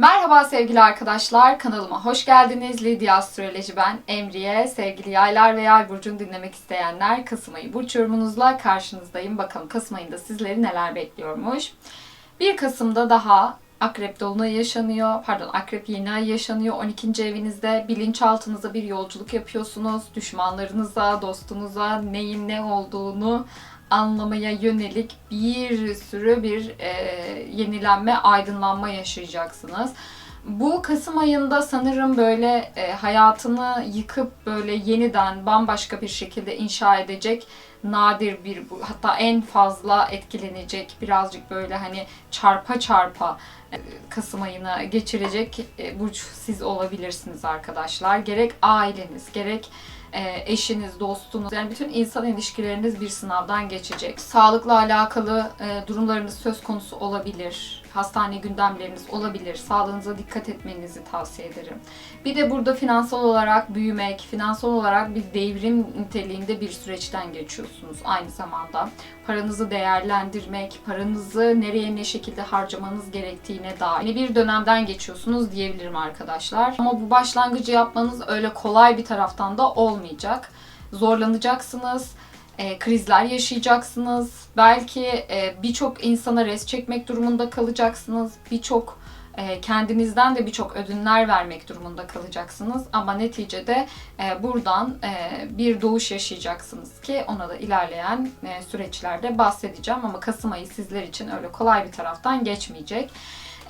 Merhaba sevgili arkadaşlar, kanalıma hoş geldiniz. Lidya Astroloji ben, Emriye. Sevgili yaylar ve yay burcunu dinlemek isteyenler Kasım ayı burç yorumunuzla karşınızdayım. Bakalım Kasım ayında sizleri neler bekliyormuş. 1 Kasım'da daha Akrep Dolunay yaşanıyor. Pardon Akrep Yeni Ay yaşanıyor. 12. evinizde bilinçaltınıza bir yolculuk yapıyorsunuz. Düşmanlarınıza, dostunuza neyin ne olduğunu anlamaya yönelik bir sürü bir e, yenilenme, aydınlanma yaşayacaksınız. Bu Kasım ayında sanırım böyle e, hayatını yıkıp böyle yeniden bambaşka bir şekilde inşa edecek nadir bir hatta en fazla etkilenecek birazcık böyle hani çarpa çarpa e, Kasım ayını geçirecek e, burç siz olabilirsiniz arkadaşlar. Gerek aileniz, gerek e, eşiniz, dostunuz yani bütün insan ilişkileriniz bir sınavdan geçecek. Sağlıkla alakalı durumlarınız söz konusu olabilir. Hastane gündemleriniz olabilir. Sağlığınıza dikkat etmenizi tavsiye ederim. Bir de burada finansal olarak büyümek, finansal olarak bir devrim niteliğinde bir süreçten geçiyorsunuz aynı zamanda. Paranızı değerlendirmek, paranızı nereye ne şekilde harcamanız gerektiğine dair bir dönemden geçiyorsunuz diyebilirim arkadaşlar. Ama bu başlangıcı yapmanız öyle kolay bir taraftan da olmayacak. Zorlanacaksınız e, krizler yaşayacaksınız. Belki e, birçok insana res çekmek durumunda kalacaksınız. Birçok e, kendinizden de birçok ödünler vermek durumunda kalacaksınız. Ama neticede e, buradan e, bir doğuş yaşayacaksınız ki ona da ilerleyen e, süreçlerde bahsedeceğim. Ama Kasım ayı sizler için öyle kolay bir taraftan geçmeyecek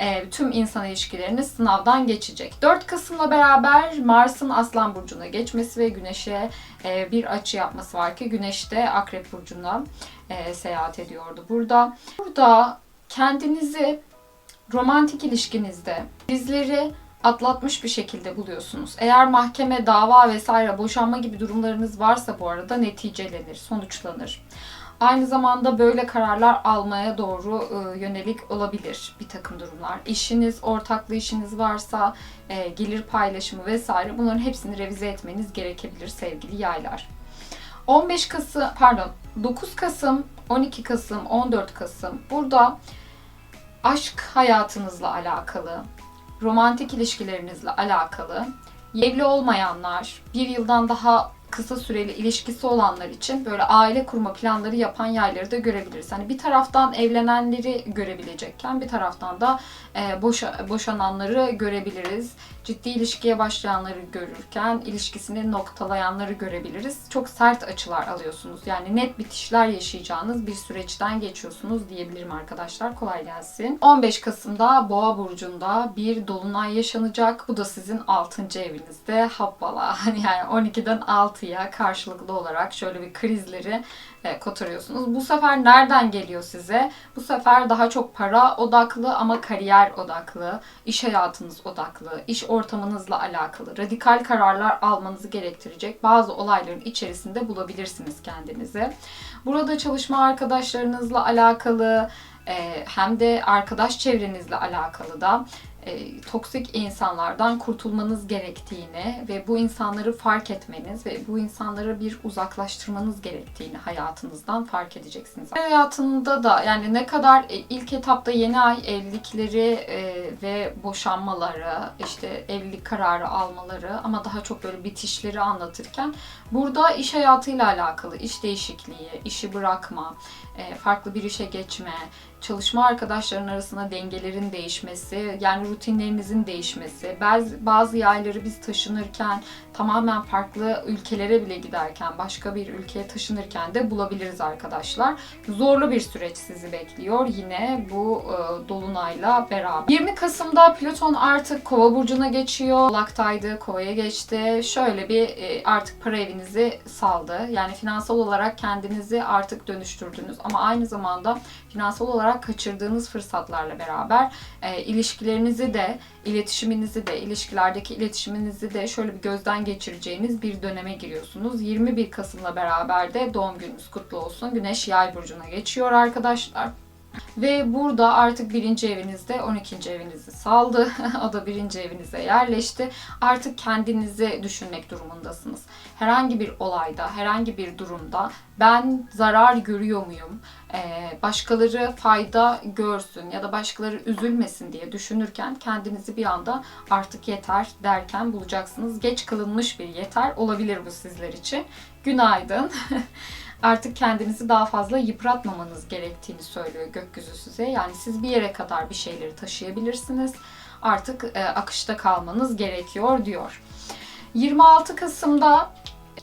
e, tüm insan ilişkileriniz sınavdan geçecek. 4 Kasım'la beraber Mars'ın Aslan Burcu'na geçmesi ve Güneş'e e, bir açı yapması var ki Güneş de Akrep Burcu'na e, seyahat ediyordu burada. Burada kendinizi romantik ilişkinizde bizleri atlatmış bir şekilde buluyorsunuz. Eğer mahkeme, dava vesaire boşanma gibi durumlarınız varsa bu arada neticelenir, sonuçlanır. Aynı zamanda böyle kararlar almaya doğru e, yönelik olabilir bir takım durumlar. İşiniz, ortaklı işiniz varsa, e, gelir paylaşımı vesaire bunların hepsini revize etmeniz gerekebilir sevgili yaylar. 15 Kasım, pardon 9 Kasım, 12 Kasım, 14 Kasım burada aşk hayatınızla alakalı, romantik ilişkilerinizle alakalı, evli olmayanlar, bir yıldan daha kısa süreli ilişkisi olanlar için böyle aile kurma planları yapan yayları da görebiliriz. Hani bir taraftan evlenenleri görebilecekken bir taraftan da e, boşa, boşananları görebiliriz. Ciddi ilişkiye başlayanları görürken ilişkisini noktalayanları görebiliriz. Çok sert açılar alıyorsunuz. Yani net bitişler yaşayacağınız bir süreçten geçiyorsunuz diyebilirim arkadaşlar. Kolay gelsin. 15 Kasım'da Boğa burcunda bir dolunay yaşanacak. Bu da sizin 6. evinizde. Hani yani 12'den 6'ya karşılıklı olarak şöyle bir krizleri e, kotarıyorsunuz. Bu sefer nereden geliyor size? Bu sefer daha çok para odaklı ama kariyer odaklı, iş hayatınız odaklı, iş ortamınızla alakalı radikal kararlar almanızı gerektirecek bazı olayların içerisinde bulabilirsiniz kendinizi. Burada çalışma arkadaşlarınızla alakalı e, hem de arkadaş çevrenizle alakalı da e, toksik insanlardan kurtulmanız gerektiğini ve bu insanları fark etmeniz ve bu insanları bir uzaklaştırmanız gerektiğini hayatınızdan fark edeceksiniz. Hayatında da yani ne kadar e, ilk etapta yeni ay evlilikleri e, ve boşanmaları, işte evlilik kararı almaları ama daha çok böyle bitişleri anlatırken burada iş hayatıyla alakalı iş değişikliği, işi bırakma, e, farklı bir işe geçme, çalışma arkadaşların arasında dengelerin değişmesi, yani rutinlerinizin değişmesi, bazı, bazı yayları biz taşınırken, tamamen farklı ülkelere bile giderken, başka bir ülkeye taşınırken de bulabiliriz arkadaşlar. Zorlu bir süreç sizi bekliyor yine bu e, dolunayla beraber. 20 Kasım'da Plüton artık Kova burcuna geçiyor. Laktaydı, Kova'ya geçti. Şöyle bir e, artık para evinizi saldı. Yani finansal olarak kendinizi artık dönüştürdünüz ama aynı zamanda finansal olarak kaçırdığınız fırsatlarla beraber e, ilişkilerinizi de, iletişiminizi de, ilişkilerdeki iletişiminizi de şöyle bir gözden geçireceğiniz bir döneme giriyorsunuz. 21 Kasım'la beraber de doğum gününüz kutlu olsun. Güneş Yay burcuna geçiyor arkadaşlar. Ve burada artık birinci evinizde 12. evinizi saldı. o da birinci evinize yerleşti. Artık kendinizi düşünmek durumundasınız. Herhangi bir olayda, herhangi bir durumda ben zarar görüyor muyum? Ee, başkaları fayda görsün ya da başkaları üzülmesin diye düşünürken kendinizi bir anda artık yeter derken bulacaksınız. Geç kalınmış bir yeter olabilir bu sizler için. Günaydın. artık kendinizi daha fazla yıpratmamanız gerektiğini söylüyor gökyüzü size. Yani siz bir yere kadar bir şeyleri taşıyabilirsiniz. Artık e, akışta kalmanız gerekiyor diyor. 26 Kasım'da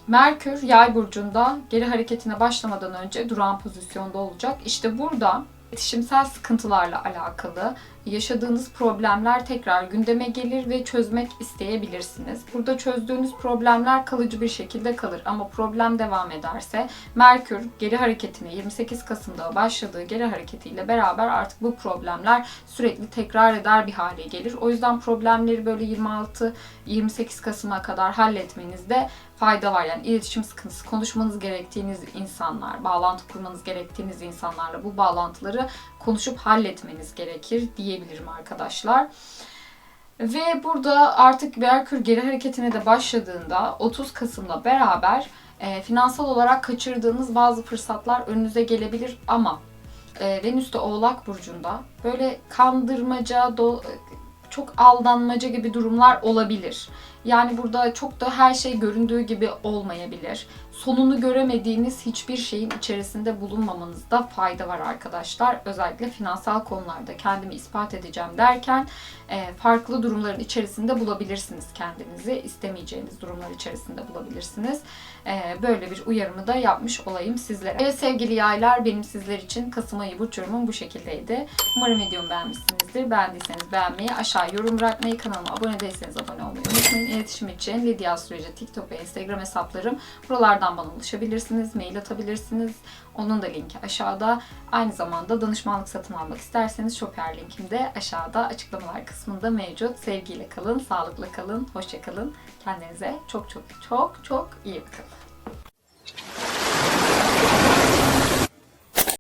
Merkür Yay burcunda geri hareketine başlamadan önce duran pozisyonda olacak. İşte burada iletişimsel sıkıntılarla alakalı yaşadığınız problemler tekrar gündeme gelir ve çözmek isteyebilirsiniz. Burada çözdüğünüz problemler kalıcı bir şekilde kalır ama problem devam ederse Merkür geri hareketine 28 Kasım'da başladığı geri hareketiyle beraber artık bu problemler sürekli tekrar eder bir hale gelir. O yüzden problemleri böyle 26-28 Kasım'a kadar halletmenizde fayda var. Yani iletişim sıkıntısı, konuşmanız gerektiğiniz insanlar, bağlantı kurmanız gerektiğiniz insanlarla bu bağlantıları konuşup halletmeniz gerekir diyebilirim arkadaşlar. Ve burada artık Merkür geri hareketine de başladığında 30 Kasım'la beraber e, finansal olarak kaçırdığınız bazı fırsatlar önünüze gelebilir ama e, Venüs de Oğlak Burcu'nda böyle kandırmaca, do, çok aldanmaca gibi durumlar olabilir. Yani burada çok da her şey göründüğü gibi olmayabilir. Sonunu göremediğiniz hiçbir şeyin içerisinde bulunmamanızda fayda var arkadaşlar. Özellikle finansal konularda kendimi ispat edeceğim derken e, farklı durumların içerisinde bulabilirsiniz kendinizi. İstemeyeceğiniz durumlar içerisinde bulabilirsiniz. E, böyle bir uyarımı da yapmış olayım sizlere. Evet sevgili yaylar benim sizler için Kasım ayı burç yorumum bu şekildeydi. Umarım videomu beğenmişsinizdir. Beğendiyseniz beğenmeyi, aşağı yorum bırakmayı, kanalıma abone değilseniz abone olmayı unutmayın. İletişim için Lidya Astroloji TikTok ve Instagram hesaplarım. Buralardan üzerinden bana ulaşabilirsiniz, mail atabilirsiniz. Onun da linki aşağıda. Aynı zamanda danışmanlık satın almak isterseniz Shopper linkim de aşağıda açıklamalar kısmında mevcut. Sevgiyle kalın, sağlıkla kalın, hoşça kalın. Kendinize çok çok çok çok iyi bakın.